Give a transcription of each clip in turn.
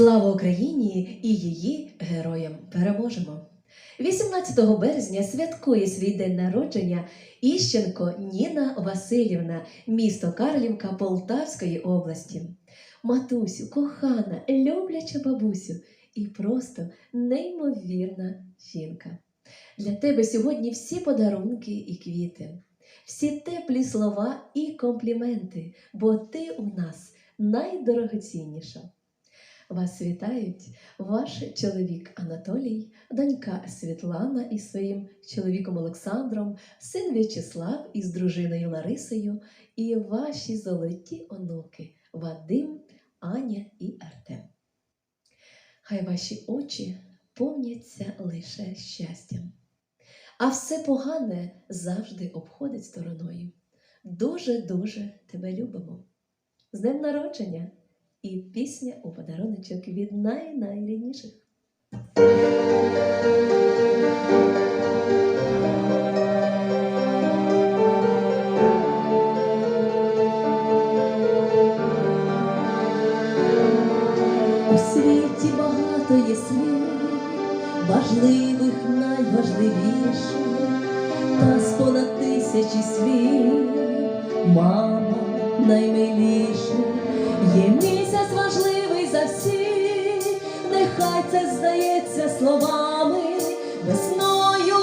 Слава Україні і її героям переможемо! 18 березня святкує свій день народження Іщенко Ніна Васильівна, місто Карлівка Полтавської області. Матусю, кохана, любляча бабусю і просто неймовірна жінка. Для тебе сьогодні всі подарунки і квіти, всі теплі слова і компліменти, бо ти у нас найдорогоцінніша. Вас вітають ваш чоловік Анатолій, донька Світлана із своїм чоловіком Олександром, син В'ячеслав із дружиною Ларисою і ваші золоті онуки Вадим, Аня і Артем. Хай ваші очі повняться лише щастям, а все погане завжди обходить стороною. Дуже-дуже тебе любимо. З днем народження! І пісня у подаруночок від най-найрідніших. У світі багато є слів, важливих, найважливіших, та з понад тисячі слів, мама наймиліша, є місяць важливий за всіх, нехай це здається словами, весною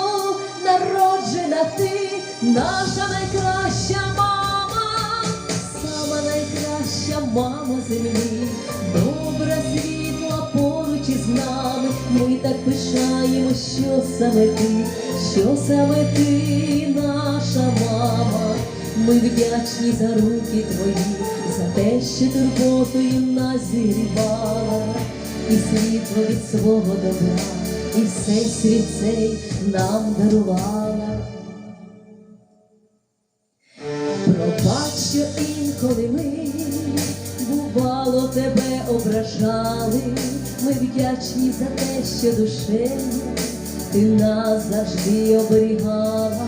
народжена ти, наша найкраща мама, сама найкраща мама землі, добра світла поруч із нами. Ми так пишаємо, що саме ти, що саме ти, наша мама. Ми вдячні за руки твої, за те, що турботою нас зігрівала, і світло від свого добра, і все світ цей нам дарувала. Пробач, що інколи ми бувало тебе ображали, ми вдячні за те, що душею ти нас завжди оберігала,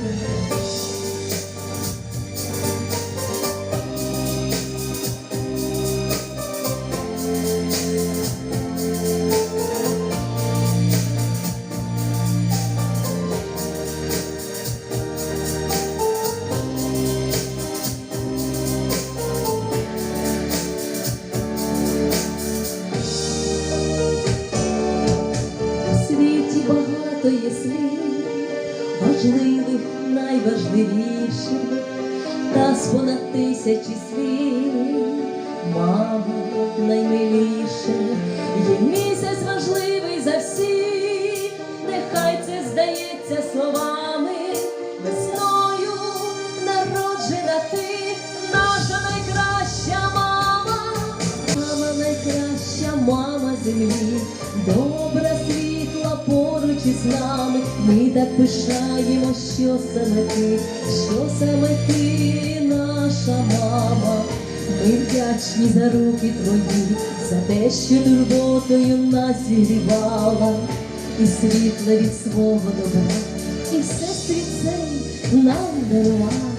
Багато є слів, важливих, найважливіших, та з понад тисячі слів, мама наймиліше, є місяць важливий за всіх, нехай це здається словами, весною народжена ти, наша найкраща мама. Мама найкраща мама землі, добра світла поруч з нами. Ми так пишаємо, що саме ти, що саме ти, наша мама. Ми вдячні за руки твої, за те, що турботою нас зігрівала, і світло від свого добра, і все світ цей нам дарувала.